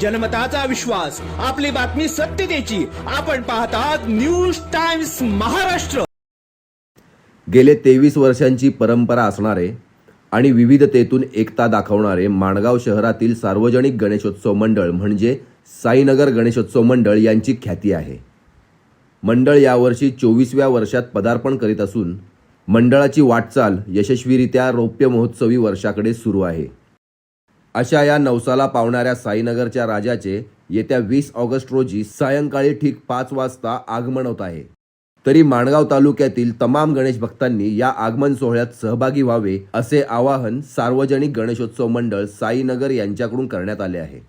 जनमताचा विश्वास आपली बातमी सत्यतेची आपण पाहतात न्यूज टाइम्स महाराष्ट्र. गेले तेवीस वर्षांची परंपरा असणारे आणि विविधतेतून एकता दाखवणारे माणगाव शहरातील सार्वजनिक गणेशोत्सव मंडळ म्हणजे साईनगर गणेशोत्सव मंडळ यांची ख्याती आहे. मंडळ यावर्षी चोवीसव्या वर्षात पदार्पण करीत असून मंडळाची वाटचाल यशस्वीरित्या रौप्य महोत्सवी वर्षाकडे सुरू आहे. अशा या नवसाला पावणाऱ्या साईनगरच्या राजाचे येत्या वीस ऑगस्ट रोजी सायंकाळी ठीक पाच वाजता आगमन होत आहे. तरी माणगाव तालुक्यातील तमाम गणेश भक्तांनी या आगमन सोहळ्यात सहभागी व्हावे असे आवाहन सार्वजनिक गणेशोत्सव मंडळ साईनगर यांच्याकडून करण्यात आले आहे.